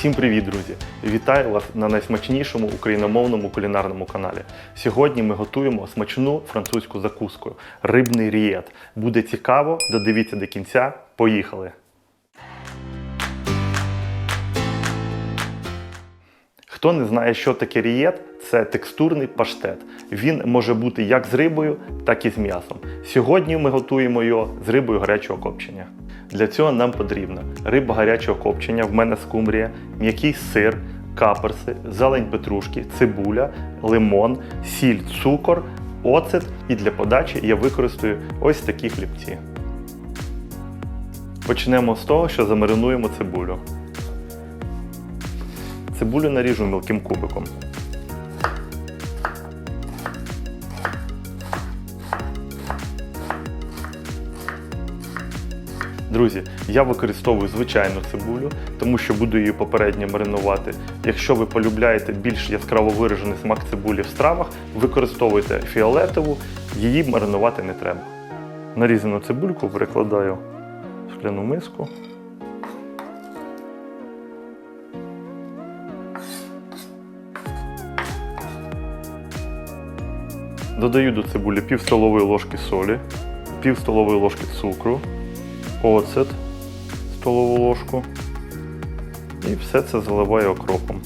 Всім привіт, друзі! Вітаю вас на найсмачнішому україномовному кулінарному каналі. Сьогодні ми готуємо смачну французьку закуску рибний рієт. Буде цікаво, додивіться до кінця. Поїхали! Хто не знає, що таке рієт, це текстурний паштет. Він може бути як з рибою, так і з м'ясом. Сьогодні ми готуємо його з рибою гарячого копчення. Для цього нам потрібна риба гарячого копчення, в мене скумбрія, м'який сир, каперси, зелень петрушки, цибуля, лимон, сіль, цукор, оцет і для подачі я використаю ось такі хлібці. Почнемо з того, що замаринуємо цибулю. Цибулю наріжу мілким кубиком. Друзі, я використовую звичайну цибулю, тому що буду її попередньо маринувати. Якщо ви полюбляєте більш яскраво виражений смак цибулі в стравах, використовуйте фіолетову, її маринувати не треба. Нарізану цибульку перекладаю в скляну миску. Додаю до цибулі пів столової ложки солі, пів столової ложки цукру, оцет столову ложку і все це заливаю окропом.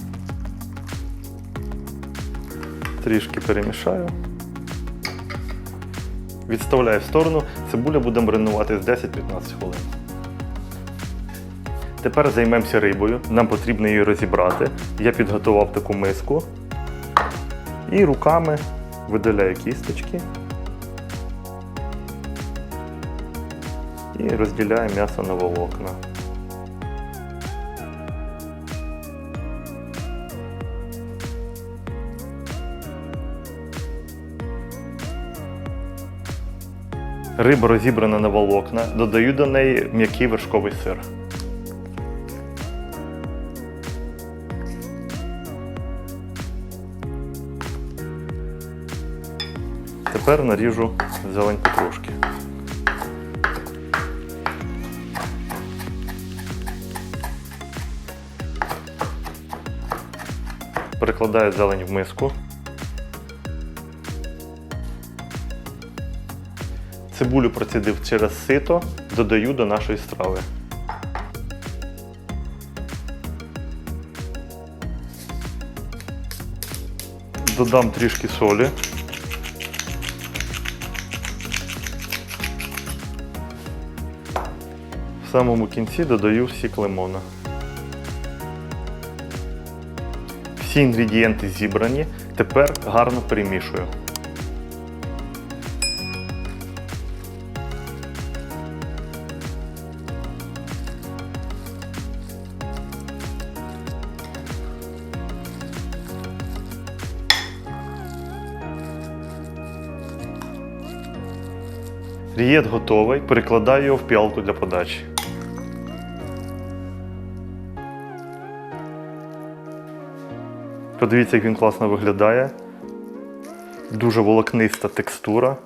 Трішки перемішаю. Відставляю в сторону, цибуля буде маринувати з 10-15 хвилин. Тепер займемося рибою. Нам потрібно її розібрати. Я підготував таку миску і руками видаляю кісточки і розділяю м'ясо на волокна. Риба розібрана на волокна, додаю до неї м'який вершковий сир. Тепер наріжу зелень петрушки. Перекладаю зелень в миску. Цибулю процідив через сито, додаю до нашої страви. Додам трішки солі. Самому кінці додаю сік лимона. Всі інгредієнти зібрані. Тепер гарно перемішую. Рієт готовий, перекладаю його в піалку для подачі. Подивіться, як він класно виглядає. Дуже волокниста текстура.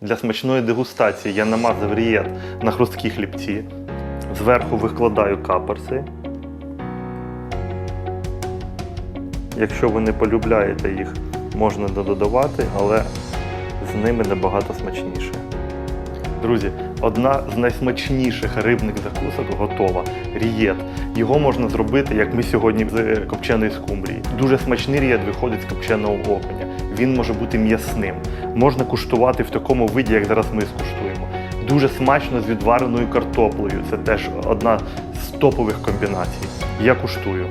Для смачної дегустації я намазав рієт на хрусткі хлібці. Зверху викладаю каперси. Якщо ви не полюбляєте їх, можна додавати, але з ними набагато смачніше. Друзі, одна з найсмачніших рибних закусок готова рієт. Його можна зробити, як ми сьогодні з копченої скумбрії. Дуже смачний рієт виходить з копченого окуня. Він може бути м'ясним. Можна куштувати в такому виді, як зараз ми скуштуємо. Дуже смачно з відвареною картоплею. Це теж одна з топових комбінацій. Я куштую.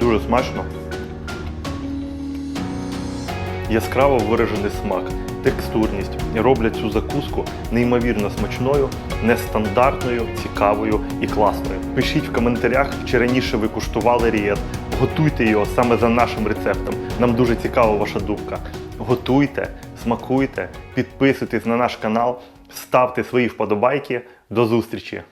Дуже смачно. Яскраво виражений смак, текстурність роблять цю закуску неймовірно смачною, нестандартною, цікавою і класною. Пишіть в коментарях, чи раніше ви куштували рієт. Готуйте його саме за нашим рецептом. Нам дуже цікава ваша думка. Готуйте, смакуйте, підписуйтесь на наш канал, ставте свої вподобайки. До зустрічі!